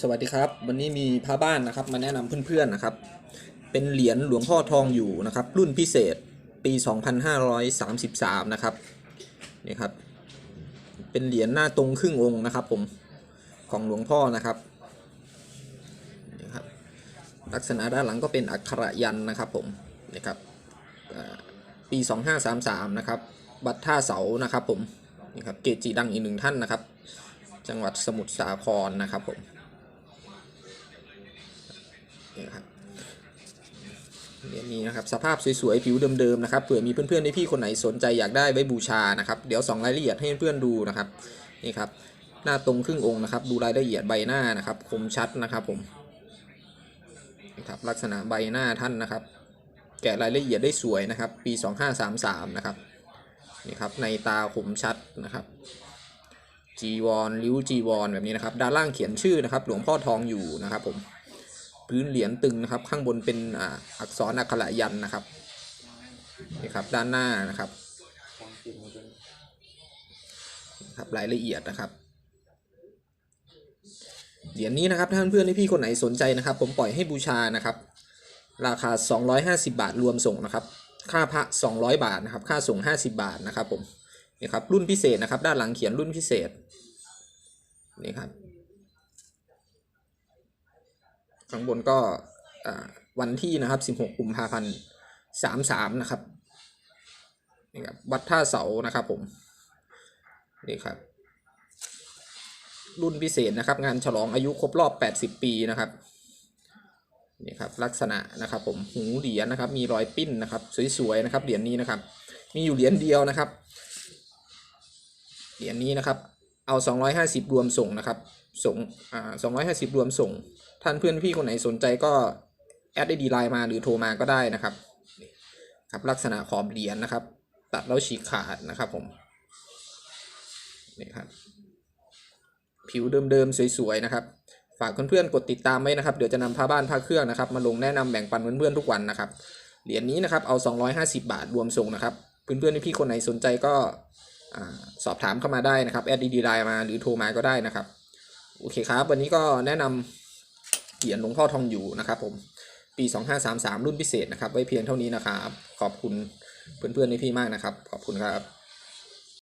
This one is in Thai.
สวัสดีครับ วันนี้มีพระบ้านนะครับมาแนะนำเพื่อนๆนะครับ เป็นเหรียญหลวงพ่อทองอยู่นะครับ รุ่นพิเศษปี 2533 นะครับนี่ครับ เป็นเหรียญหน้าตรงครึ่งองค์นะครับผมของหลวงพ่อนะครับนี่ครับ ลักษณะด้านหลังก็เป็นอักขระยันนะครับผมนี่ครับอ่าปี 2533 นะครับวัดท่าเสานะครับผมนี่ครับเกจิดังอีกหนึ่งท่านนะครับ จังหวัดสมุทรสาครนะครับผม นี่ครับเหรียญนี้นะครับสภาพสวยๆผิวเดิมๆนะครับเผื่อมีเพื่อนๆในพี่คนไหนสนใจอยากได้ไว้บูชานะครับเดี๋ยวส่องรายละเอียดให้เพื่อนๆดูนะครับนี่ครับหน้าตรงครึ่งองค์นะครับ ดูรายละเอียดใบหน้านะครับ คมชัดนะครับผมนี่ครับลักษณะใบหน้าท่านนะครับ แกะรายละเอียดได้สวยนะครับ ปี 2533 นะครับนี่ครับในตาคมชัดนะครับจีวรริ้วจีวรแบบนี้นะครับ ด้านล่างเขียนชื่อนะครับ หลวงพ่อทองอยู่นะครับผม พื้นเหรียญตึงนะครับ ข้างบนเป็นอักษรอักขระยันนะครับนี่ครับด้านหน้านะครับครับรายละเอียดนะครับเหรียญนี้นะครับ ถ้าเพื่อนๆพี่คนไหนสนใจนะครับ ผมปล่อยให้บูชานะครับ ราคา 250 บาทรวมส่งนะครับ ค่าพระ 200 บาทนะครับ ค่าส่ง 50 บาทนะครับผมนี่ครับรุ่นพิเศษนะครับ ด้านหลังเขียนรุ่นพิเศษนี่ครับ ข้างบนก็วันที่นะครับ 16กุมภาพันธ์33 นะครับนี่ครับวัดท่าเสานะครับผมนี่ครับ รุ่นพิเศษนะครับ งานฉลองอายุครบรอบ 80 ปีนะครับนี่ครับลักษณะนะครับ ผมหูเหรียญนะครับ มีรอยปิ้นนะครับ สวยๆนะครับเหรียญนี้นะครับ มีอยู่เหรียญเดียวนะครับเหรียญนี้นะครับ เอา 250 รวมส่งนะครับ ส่งอ่า250 รวมส่ง ท่านเพื่อนพี่คนไหนสนใจก็แอดไอดีไลน์มาหรือโทรมาก็ได้นะครับครับลักษณะขอบเหรียญนะครับ ตัดแล้วฉีกขาดนะครับผมนี่ครับผิวเดิมๆสวยๆนะครับ ฝากเพื่อนๆกดติดตามไว้นะครับ เดี๋ยวจะนำผ้าบ้านผ้าเครื่องนะครับ มาลงแนะนำแบ่งปันเพื่อนๆทุกวันนะครับเหรียญนี้นะครับเอา 250 บาทรวมส่งนะครับ เพื่อนๆพี่คนไหนสนใจก็ สอบถามเข้ามาได้นะครับแอดดีดีไลน์มาหรือโทรมาก็ได้นะครับ โอเคครับ วันนี้ก็แนะนำเหรียญหลวงพ่อทองอยู่นะครับผมปี 2533 รุ่นพิเศษนะครับ ไว้เพียงเท่านี้นะครับ ขอบคุณเพื่อนๆในพี่มากนะครับ ขอบคุณครับ